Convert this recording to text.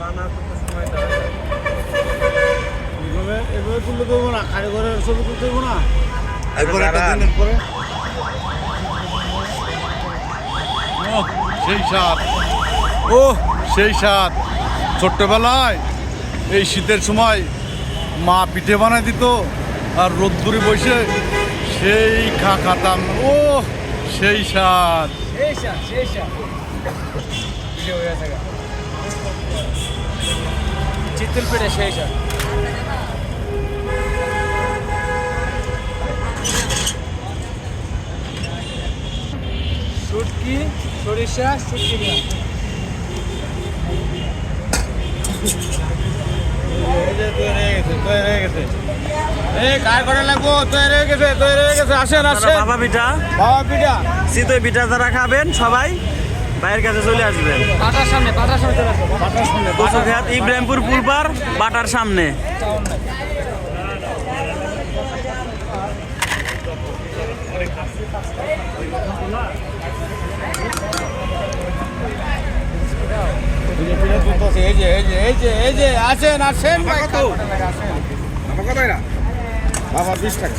বানা করতে সময় দেওয়া যায়। এভাবে এভাবে তুললে দেবো না কারিগরের ছবি তুলতে দেবো না একটা। পরে সেই স্বাদ ও সেই স্বাদ ছোট্টবেলায় এই শীতের সময় মা পিঠে বানায় দিত আর রোদ্দুরে বসে সেই খা খাতাম ও সেই স্বাদ সেই স্বাদ, সেই স্বাদ। হয়ে। চিতল সেই স্বাদ। শুটকি সরিষা শুটকি হয়ে হয়ে হয়ে হয়ে বাবা পিঠা? বাবা পিঠা। চিতই পিঠা যারা খাবেন সবাই। ভাইয়ের কাছে চলে আসবেন। পাটার সামনে পাটার সামনে চলে আসো বাটার শুনে কচুঘাট ইব্রাহিমপুর পুলপার বাটার সামনে। টাউন নাই। পিঠা তুলতেছে এই যে এই যে এই যে এই যে আসেন আসেন ভাই কত? কার করে লাগে, আসেন। আমার কথা না বাবা বিশ টাকা।